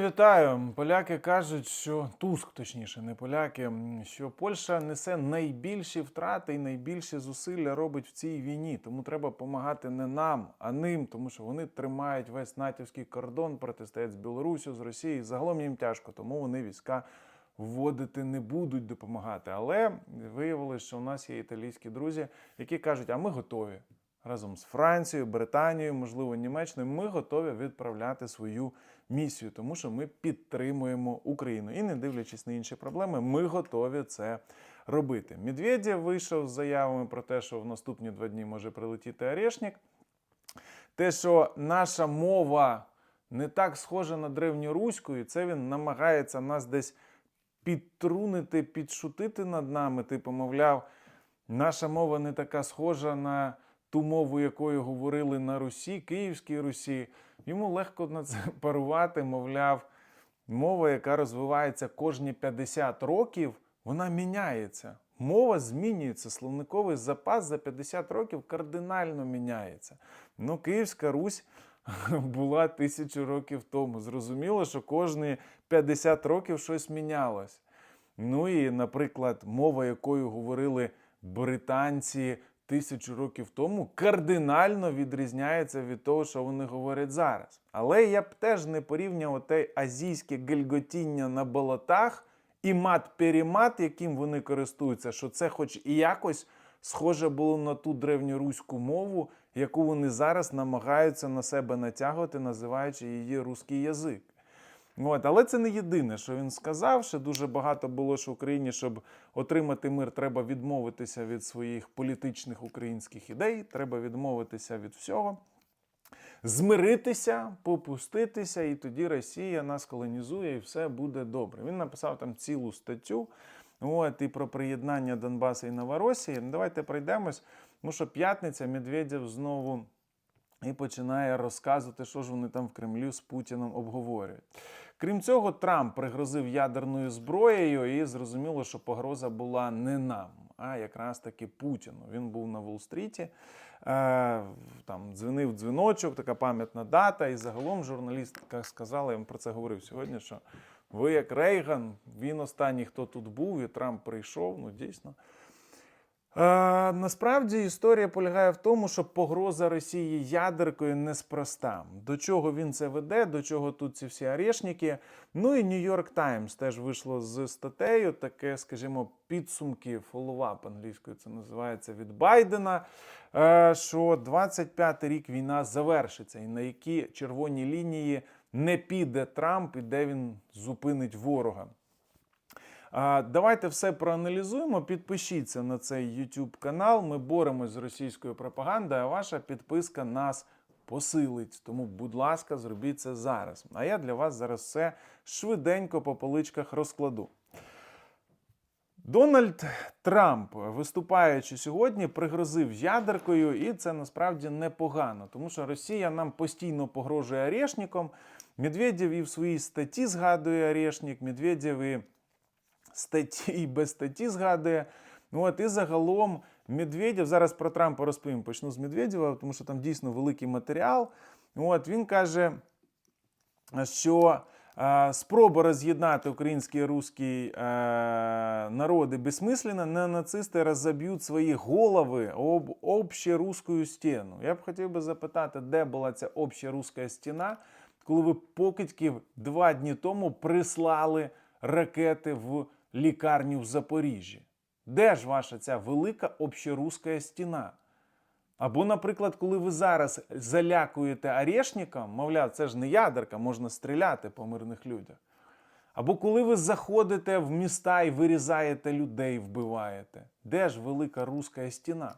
Вітаю. Поляки кажуть, що Туск, точніше, не поляки, що Польща несе найбільші втрати і найбільші зусилля робить в цій війні. Тому треба допомагати не нам, а ним, тому що вони тримають весь натівський кордон, протистоять з Білорусю, з Росією. Загалом їм тяжко, тому вони війська вводити не будуть допомагати. Але виявилось, що у нас є італійські друзі, які кажуть, а ми готові разом з Францією, Британією, можливо, Німеччиною, ми готові відправляти свою місію, тому що ми підтримуємо Україну. І не дивлячись на інші проблеми, ми готові це робити. Медведєв вийшов з заявами про те, що в наступні два дні може прилетіти Орешник. Те, що наша мова не так схожа на древньоруську, і це він намагається нас десь підтрунити, підшутити над нами. Типу, мовляв, наша мова не така схожа на ту мову, якою говорили на Русі, Київській Русі. Йому легко на це парувати, мовляв, мова, яка розвивається кожні 50 років, вона міняється. Мова змінюється, словниковий запас за 50 років кардинально міняється. Ну, Київська Русь була тисячу років тому. Зрозуміло, що кожні 50 років щось мінялось. Ну і, наприклад, мова, якою говорили британці тисячу років тому, кардинально відрізняється від того, що вони говорять зараз. Але я б теж не порівняв те азійське гельготіння на болотах і мат-перемат, яким вони користуються, що це, хоч і якось схоже було на ту древньоруську мову, яку вони зараз намагаються на себе натягувати, називаючи її русський язик. От, але це не єдине, що він сказав. Ще дуже багато було, що Україні, щоб отримати мир, треба відмовитися від своїх політичних українських ідей, треба відмовитися від всього, змиритися, попуститися, і тоді Росія нас колонізує, і все буде добре. Він написав там цілу статтю. От, і про приєднання Донбасу і Новоросії. Давайте пройдемось. Тому що п'ятниця Медведєв знову і починає розказувати, що ж вони там в Кремлі з Путіном обговорюють. Крім цього, Трамп пригрозив ядерною зброєю, і зрозуміло, що погроза була не нам, а якраз таки Путіну. Він був на Волл-стріті, е, там дзвонив дзвіночок, така пам'ятна дата. І загалом журналістка сказала, я вам про це говорив сьогодні, що ви як Рейган, він останній, хто тут був, і Трамп прийшов. Ну, дійсно. Е, насправді історія полягає в тому, що погроза Росії ядеркою неспроста. До чого він це веде, до чого тут ці всі орешники. Ну і Нью-Йорк Таймс теж вийшло з статтею, таке, скажімо, підсумки, фолловап англійською це називається від Байдена. е, Що 25-й рік війна завершиться, і на які червоні лінії не піде Трамп і де він зупинить ворога. Давайте все проаналізуємо. Підпишіться на цей YouTube канал. Ми боремось з російською пропагандою, а ваша підписка нас посилить. Тому, будь ласка, зробіть це зараз. А я для вас зараз все швиденько по поличках розкладу. Дональд Трамп, виступаючи сьогодні, пригрозив ядеркою, і це насправді непогано, тому що Росія нам постійно погрожує орешником. Медведєв і в своїй статті згадує орешник, Медведєв і статті і без статті згадує. Ну, от і загалом Медведєв, зараз про Трампа розповім, почну з Медведєва, тому що там дійсно великий матеріал. От він каже, що е, спроба роз'єднати український і русський е, народи безсмисленно, нацисти розоб'ють свої голови об общерусскую стіну. Я б хотів би запитати, де була ця общеруська стіна, коли ви покидьків два дні тому прислали ракети в лікарню в Запоріжжі. Де ж ваша ця велика общеруська стіна? Або, наприклад, коли ви зараз залякуєте орешником, мовляв, це ж не ядерка, можна стріляти по мирних людях. Або коли ви заходите в міста і вирізаєте людей, вбиваєте. Де ж велика руська стіна?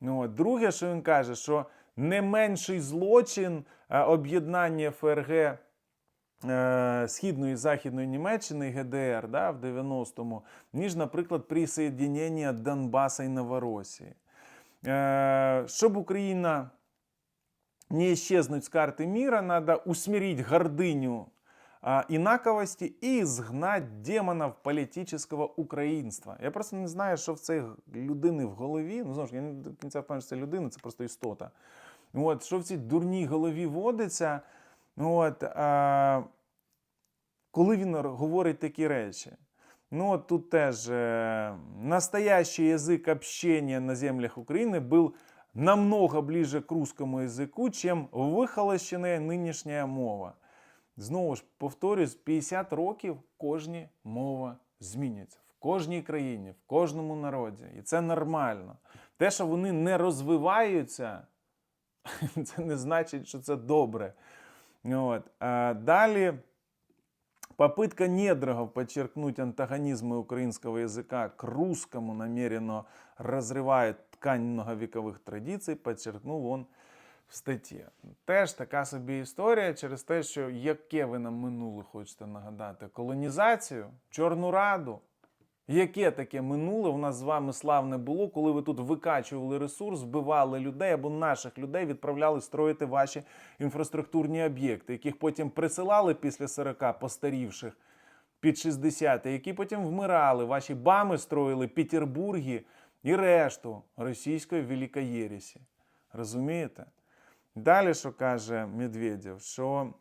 Ну, от. Друге, що він каже, що не менший злочин е, об'єднання ФРГ Східної і Західної Німеччини ГДР да, в 90-му, ніж, наприклад, присоединення Донбаса і Новоросії. Е, Щоб Україна не исчезнуть с карты мира, надо усмирить гордыню а, инаковости и изгнать демонов политического українства. Я просто не знаю, що в цій людини в голові. Ну, знову ж, я не до кінця впевнений, що це людина, це просто істота. От, що в цій дурній голові водиться. От, а, коли він р- говорить такі речі. Ну, от тут теж э, настоящий язык общения на землях Украины был намного ближе к русскому язику, чем вихолощена нинішня мова. Знову ж повторюсь, 50 років кожні мова змінюється в кожній країні, в кожному народі. І це нормально. Те, що вони не розвиваються, це не значить, що це добре. От. А далі попытка недругов подчеркнуть антагонизмы украинского языка к русскому намеренно разрывает ткань многовековых традиций, подчеркнув он в статті. Теж така собі історія через те, що яке ви нам минуле хочете нагадати? Колонізацію, Чорну Раду. Яке таке минуле у нас з вами славне було, коли ви тут викачували ресурс, вбивали людей або наших людей відправляли строїти ваші інфраструктурні об'єкти, яких потім присилали після 40 постарівших під 60, які потім вмирали. Ваші бами строїли Петербурги і решту російської великоєрісі. Розумієте? Далі, що каже Медведєв, що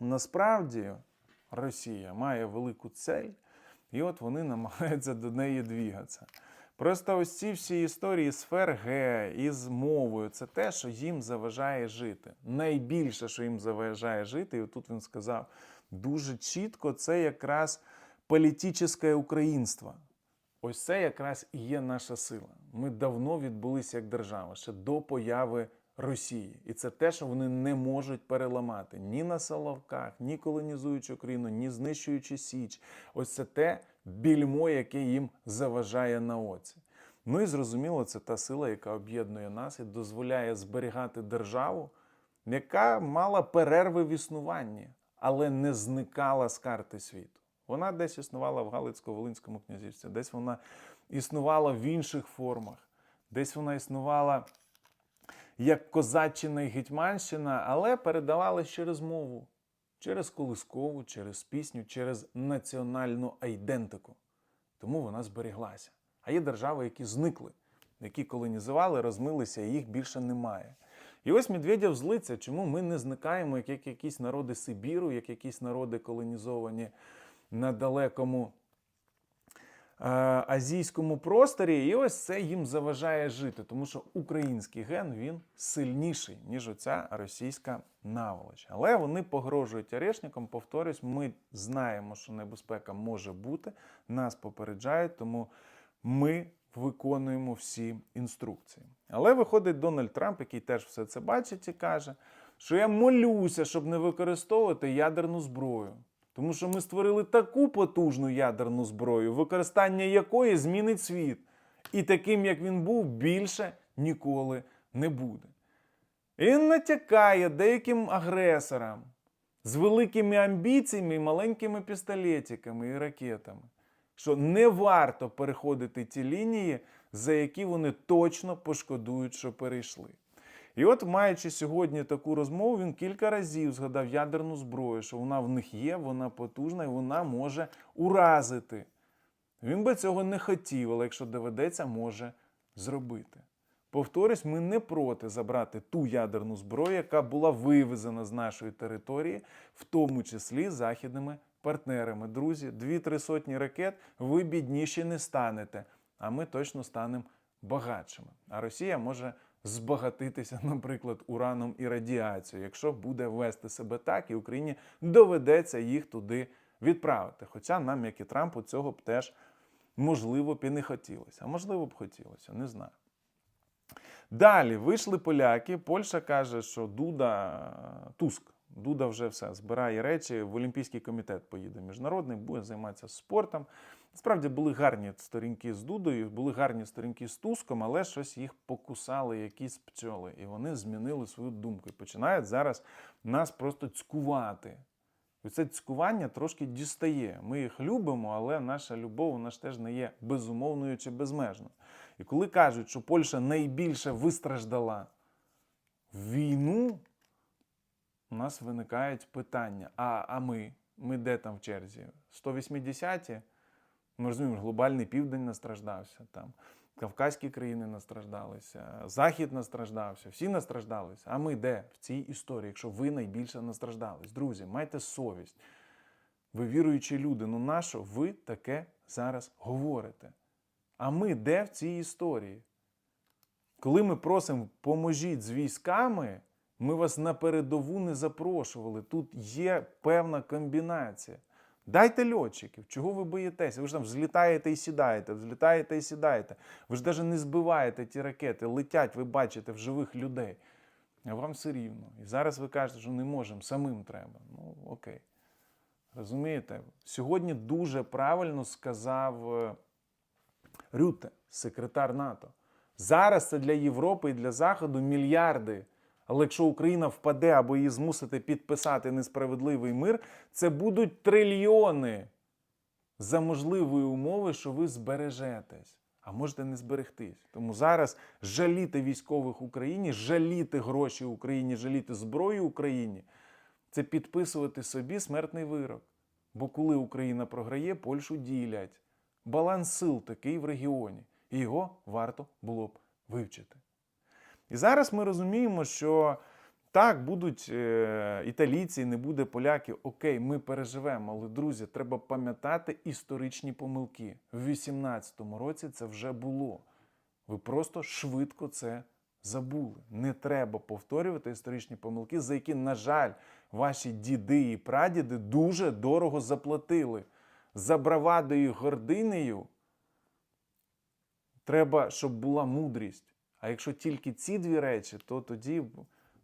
насправді Росія має велику цель, і от вони намагаються до неї двігатися. Просто ось ці всі історії з ФРГ і з мовою це те, що їм заважає жити. Найбільше, що їм заважає жити, і отут він сказав дуже чітко, це якраз політичне українство. Ось це якраз і є наша сила. Ми давно відбулися як держава ще до появи Росії. І це те, що вони не можуть переламати ні на Соловках, ні колонізуючи Україну, ні знищуючи Січ. Ось це те більмо, яке їм заважає на оці. Ну і зрозуміло, це та сила, яка об'єднує нас і дозволяє зберігати державу, яка мала перерви в існуванні, але не зникала з карти світу. Вона десь існувала в Галицько-Волинському князівстві, десь вона існувала в інших формах, десь вона існувала як козаччина і гетьманщина, але передавалась через мову, через колискову, через пісню, через національну айдентику. Тому вона зберіглася. А є держави, які зникли, які колонізували, розмилися, і їх більше немає. І ось Медведєв злиться, чому ми не зникаємо, як, як якісь народи Сибіру, як якісь народи колонізовані на далекому азійському просторі, і ось це їм заважає жити, тому що український ген він сильніший, ніж оця російська наволоч. Але вони погрожують арешникам. Повторюсь, ми знаємо, що небезпека може бути, нас попереджають, тому ми виконуємо всі інструкції. Але виходить Дональд Трамп, який теж все це бачить і каже, що я молюся, щоб не використовувати ядерну зброю. Тому що ми створили таку потужну ядерну зброю, використання якої змінить світ. І таким, як він був, більше ніколи не буде. І Він натякає деяким агресорам з великими амбіціями і маленькими пістолетиками і ракетами, що не варто переходити ті лінії, за які вони точно пошкодують, що перейшли. І от, маючи сьогодні таку розмову, він кілька разів згадав ядерну зброю, що вона в них є, вона потужна і вона може уразити. Він би цього не хотів, але якщо доведеться, може зробити. Повторюсь, ми не проти забрати ту ядерну зброю, яка була вивезена з нашої території, в тому числі західними партнерами. Друзі, дві-три сотні ракет, ви бідніші не станете, а ми точно станемо багатшими. А Росія може збагатитися, наприклад, ураном і радіацією, якщо буде вести себе так, і Україні доведеться їх туди відправити. Хоча нам, як і Трампу, цього б теж можливо б і не хотілося. А можливо б хотілося, не знаю. Далі вийшли поляки. Польща каже, що Дуда Туск. Дуда вже все збирає речі. В Олімпійський комітет поїде міжнародний, буде займатися спортом. Насправді були гарні сторінки з Дудою, були гарні сторінки з Туском, але щось їх покусали якісь пчоли, і вони змінили свою думку. І починають зараз нас просто цькувати. І це цькування трошки дістає. Ми їх любимо, але наша любов вона ж теж не є безумовною чи безмежною. І коли кажуть, що Польща найбільше вистраждала війну, у нас виникають питання: а, а ми? Ми де там в черзі? 180-ті? Ми розуміємо, глобальний південь настраждався, там, Кавказькі країни настраждалися, Захід настраждався, всі настраждалися. А ми де в цій історії, якщо ви найбільше настраждались? Друзі, майте совість. Ви віруючі люди, ну нащо ви таке зараз говорите? А ми де в цій історії? Коли ми просимо поможіть з військами, ми вас на передову не запрошували. Тут є певна комбінація. Дайте льотчиків, чого ви боїтеся? Ви ж там взлітаєте і сідаєте, взлітаєте і сідаєте. Ви ж навіть не збиваєте ті ракети, летять, ви бачите в живих людей. А вам все рівно. І зараз ви кажете, що не можемо, самим треба. Ну, окей. Розумієте? Сьогодні дуже правильно сказав е, Рюте, секретар НАТО. Зараз це для Європи і для Заходу мільярди. Але якщо Україна впаде або її змусити підписати несправедливий мир, це будуть трильйони за можливої умови, що ви збережетесь. А можете не зберегтись. Тому зараз жаліти військових Україні, жаліти гроші Україні, жаліти зброю Україні це підписувати собі смертний вирок. Бо коли Україна програє, Польщу ділять. Баланс сил такий в регіоні. І його варто було б вивчити. І зараз ми розуміємо, що так, будуть е, італійці, не буде поляки. Окей, ми переживемо. Але, друзі, треба пам'ятати історичні помилки. В 18-му році це вже було. Ви просто швидко це забули. Не треба повторювати історичні помилки, за які, на жаль, ваші діди і прадіди дуже дорого заплатили. За бравадою гординею треба, щоб була мудрість. А якщо тільки ці дві речі, то тоді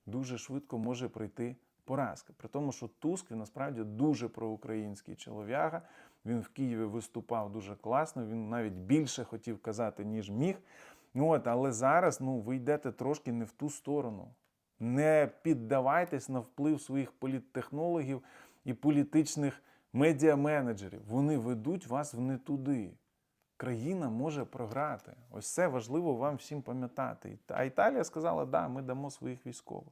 дуже швидко може прийти поразка. При тому, що Туск він насправді дуже проукраїнський чолов'яга. Він в Києві виступав дуже класно. Він навіть більше хотів казати, ніж міг. Ну, От, але зараз ну, ви йдете трошки не в ту сторону. Не піддавайтесь на вплив своїх політтехнологів і політичних медіаменеджерів. Вони ведуть вас в не туди. Країна може програти. Ось це важливо вам всім пам'ятати. А Італія сказала, да, ми дамо своїх військових.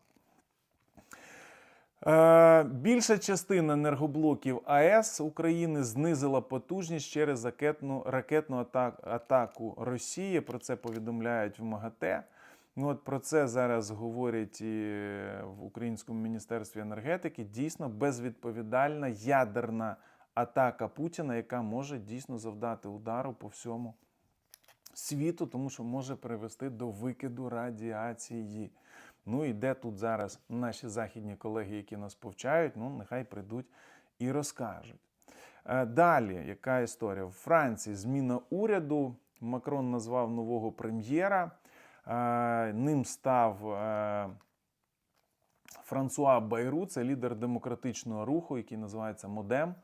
Е, більша частина енергоблоків АЕС України знизила потужність через ракетну, ракетну атак, атаку Росії. Про це повідомляють в МАГАТЕ. Ну, от Про це зараз говорять і в Українському міністерстві енергетики. Дійсно безвідповідальна ядерна атака Путіна, яка може дійсно завдати удару по всьому світу, тому що може привести до викиду радіації. Ну і де тут зараз наші західні колеги, які нас повчають, ну нехай прийдуть і розкажуть. Е, Далі, яка історія? В Франції зміна уряду. Макрон назвав нового прем'єра. Е, Ним став е, Франсуа Байру, це лідер демократичного руху, який називається Модем.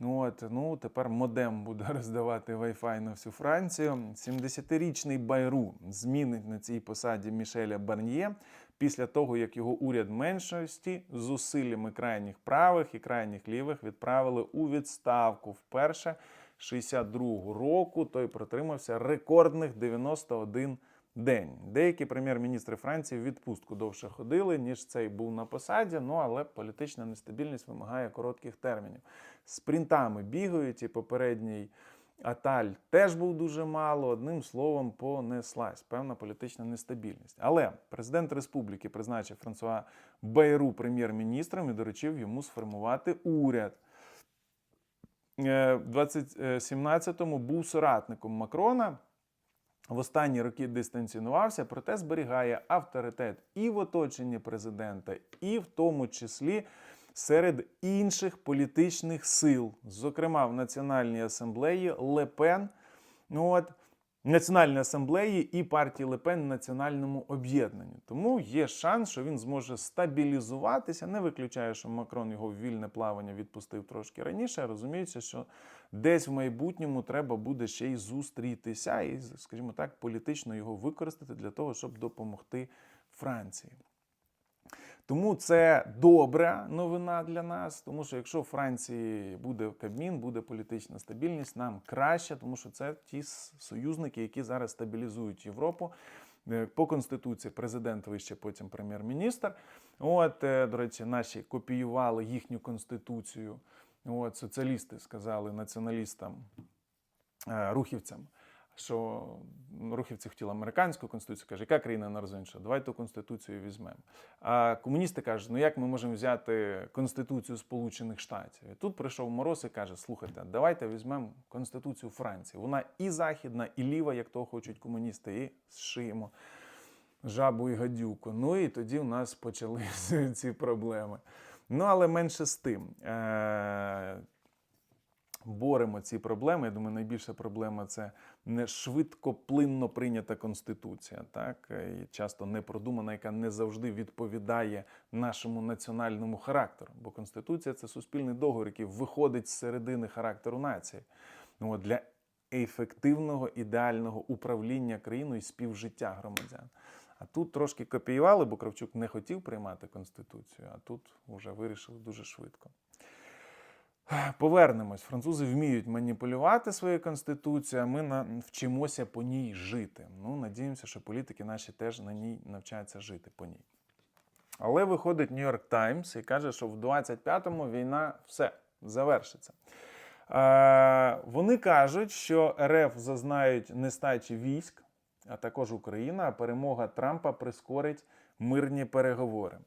От, ну, тепер модем буде роздавати Wi-Fi на всю Францію. 70-річний Байру змінить на цій посаді Мішеля Барньє після того, як його уряд меншості з зусиллями крайніх правих і крайніх лівих відправили у відставку вперше 62-го року. Той протримався рекордних 91 день. Деякі прем'єр-міністри Франції в відпустку довше ходили, ніж цей був на посаді. Ну але політична нестабільність вимагає коротких термінів. Спринтами бігають і попередній. Аталь теж був дуже мало. Одним словом, понеслась певна політична нестабільність. Але президент республіки призначив Франсуа Байру прем'єр-міністром і доручив йому сформувати уряд. Е, В 2017-му був соратником Макрона. В останні роки дистанціонувався, проте зберігає авторитет і в оточенні президента, і в тому числі серед інших політичних сил, зокрема в Національній асамблеї Лепен, от, Національній асамблеї і партії Лепен національному об'єднанні. Тому є шанс, що він зможе стабілізуватися. Не виключаю, що Макрон його в вільне плавання відпустив трошки раніше. Розуміється, що десь в майбутньому треба буде ще й зустрітися і, скажімо так, політично його використати для того, щоб допомогти Франції. Тому це добра новина для нас, тому що якщо в Франції буде Кабмін, буде політична стабільність, нам краще, тому що це ті союзники, які зараз стабілізують Європу. Е, По конституції президент вище, потім прем'єр-міністр. От, е, до речі, наші копіювали їхню конституцію. От, соціалісти сказали націоналістам, е, рухівцям. Що рухівці хотіли американську конституцію, каже, яка країна не розуміє, давай ту конституцію візьмемо. А комуністи кажуть, ну як ми можемо взяти Конституцію Сполучених Штатів? І тут прийшов Мороз і каже: слухайте, давайте візьмемо Конституцію Франції. Вона і західна, і ліва, як того хочуть комуністи, і зшиємо жабу і гадюку. Ну і тоді у нас почалися ці проблеми. Ну, але менше з тим. Е- боремо ці проблеми. Я думаю, найбільша проблема це не швидко, плинно прийнята конституція, так і часто не продумана, яка не завжди відповідає нашому національному характеру. Бо конституція це суспільний договір, який виходить з середини характеру нації. Ну, для ефективного ідеального управління країною і співжиття громадян. А тут трошки копіювали, бо Кравчук не хотів приймати конституцію, а тут вже вирішили дуже швидко. Повернемось. Французи вміють маніпулювати своєю конституцією, а ми на- вчимося по ній жити. Ну, надіємося, що політики наші теж на ній навчаються жити по ній. Але виходить Нью-Йорк Таймс і каже, що в 25-му війна все завершиться. Е, вони кажуть, що РФ зазнають нестачі військ, а також Україна, а перемога Трампа прискорить мирні переговори.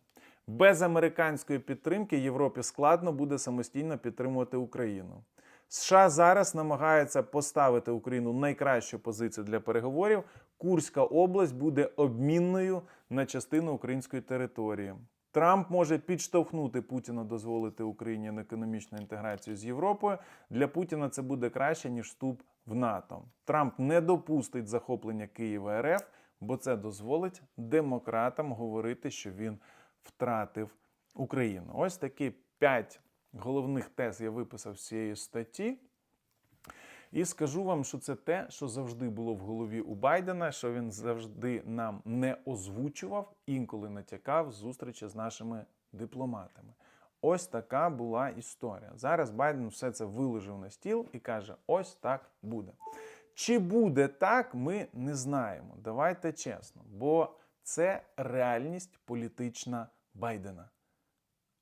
Без американської підтримки Європі складно буде самостійно підтримувати Україну. США зараз намагаються поставити Україну найкращу позицію для переговорів. Курська область буде обмінною на частину української території. Трамп може підштовхнути Путіна дозволити Україні на економічну інтеграцію з Європою. Для Путіна це буде краще ніж вступ в НАТО. Трамп не допустить захоплення Києва РФ, бо це дозволить демократам говорити, що він втратив Україну. Ось такі п'ять головних тез я виписав з цієї статті. І скажу вам, що це те, що завжди було в голові у Байдена, що він завжди нам не озвучував, інколи натякав зустрічі з нашими дипломатами. Ось така була історія. Зараз Байден все це виложив на стіл і каже: ось так буде. Чи буде так, ми не знаємо. Давайте чесно, бо це реальність політична Байдена.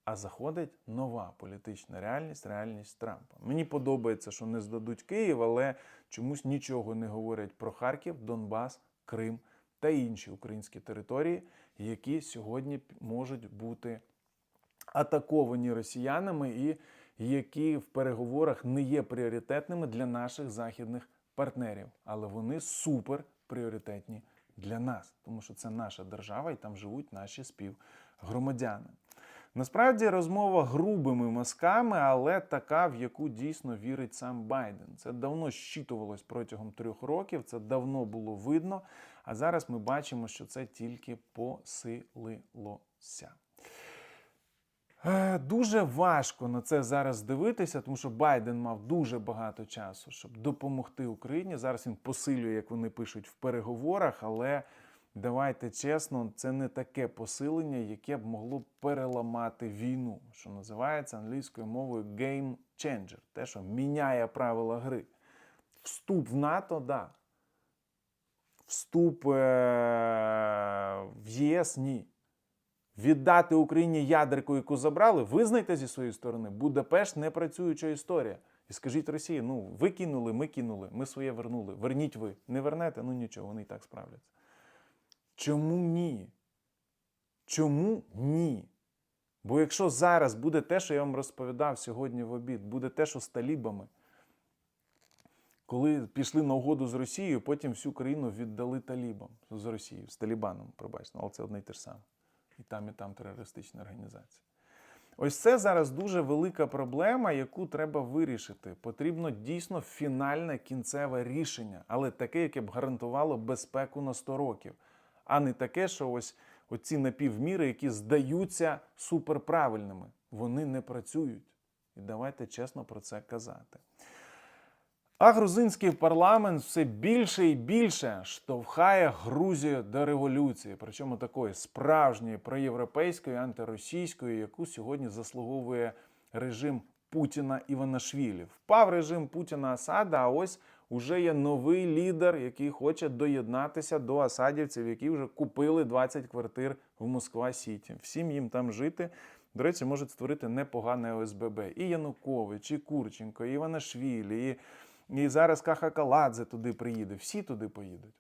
А заходить нова політична реальність, реальність Трампа. Мені подобається, що не здадуть Київ, але чомусь нічого не говорять про Харків, Донбас, Крим та інші українські території, які сьогодні можуть бути атаковані росіянами і які в переговорах не є пріоритетними для наших західних партнерів. Але вони супер пріоритетні для нас, тому що це наша держава і там живуть наші співгромадяни. Насправді розмова грубими мазками, але така, в яку дійсно вірить сам Байден. Це давно щитувалось протягом трьох років, це давно було видно. А зараз ми бачимо, що це тільки посилилося. Е, Дуже важко на це зараз дивитися, тому що Байден мав дуже багато часу, щоб допомогти Україні. Зараз він посилює, як вони пишуть, в переговорах, але давайте чесно, це не таке посилення, яке б могло переламати війну, що називається англійською мовою game changer, те, що міняє правила гри. Вступ в НАТО, да. Вступ е- в ЄС ні. Віддати Україні ядерку, яку забрали, визнайте зі своєї сторони, Будапешт не працююча історія. І скажіть Росії, ну ви кинули, ми кинули, ми своє вернули. Верніть ви. Не вернете, ну нічого, вони і так справляться. Чому ні? Чому ні? Бо якщо зараз буде те, що я вам розповідав сьогодні в обід, буде те, що з талібами, коли пішли на угоду з Росією, потім всю країну віддали талібам з Росією, з Талібаном, пробачте, але це одне й те ж саме. І там, і там терористична організація. Ось це зараз дуже велика проблема, яку треба вирішити. Потрібно дійсно фінальне кінцеве рішення, але таке, яке б гарантувало безпеку на 100 років, а не таке, що ось оці напівміри, які здаються суперправильними, вони не працюють. І давайте чесно про це казати. А грузинський парламент все більше і більше штовхає Грузію до революції, причому такої справжньої проєвропейської, антиросійської, яку сьогодні заслуговує режим Путіна Іванашвілі. Впав режим Путіна Асада, а ось уже є новий лідер, який хоче доєднатися до асадівців, які вже купили 20 квартир в Москва Сіті. Всім їм там жити. До речі, можуть створити непогане ОСББ. І Янукович, і Курченко, і Іванашвілі, і і зараз Кахакаладзе туди приїде. Всі туди поїдуть.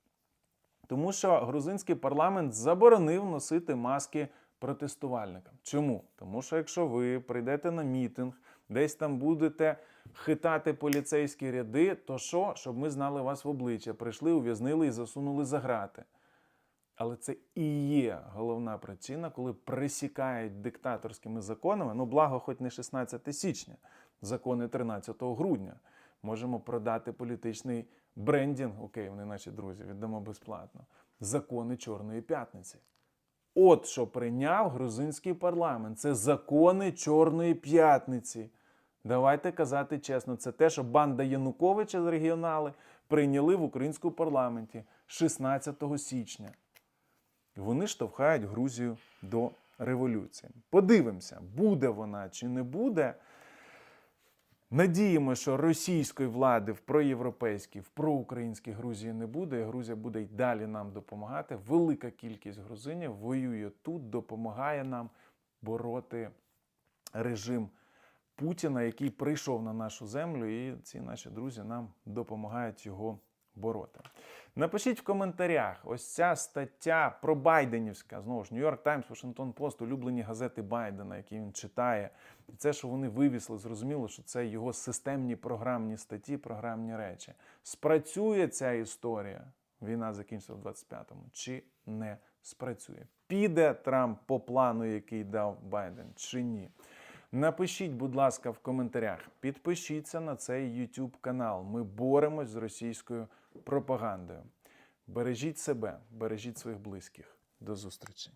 Тому що грузинський парламент заборонив носити маски протестувальникам. Чому? Тому що якщо ви прийдете на мітинг, десь там будете хитати поліцейські ряди, то що? Щоб ми знали вас в обличчя, прийшли, ув'язнили і засунули за грати. Але це і є головна причина, коли присікають диктаторськими законами. Ну, благо, хоч не 16 січня, закони 13 грудня. Можемо продати політичний брендінг. Окей, вони наші друзі, віддамо безплатно. Закони Чорної п'ятниці. От що прийняв грузинський парламент. Це закони Чорної п'ятниці. Давайте казати чесно, це те, що банда Януковича з регіонали прийняли в українському парламенті 16 січня. Вони штовхають Грузію до революції. Подивимося, буде вона чи не буде. Надіємо, що російської влади в проєвропейській, в проукраїнській Грузії не буде. і Грузія буде й далі нам допомагати. Велика кількість грузинів воює тут, допомагає нам бороти режим Путіна, який прийшов на нашу землю, і ці наші друзі нам допомагають його бороти. Напишіть в коментарях ось ця стаття про Байденівська, знову ж Нью-Йорк Таймс, Вашингтон Пост, улюблені газети Байдена, які він читає. І це, що вони вивісли, зрозуміло, що це його системні програмні статті, програмні речі. Спрацює ця історія, війна закінчиться в 25-му, чи не спрацює? Піде Трамп по плану, який дав Байден, чи ні? Напишіть, будь ласка, в коментарях, підпишіться на цей YouTube канал. Ми боремось з російською пропагандою. Бережіть себе, бережіть своїх близьких. До зустрічі!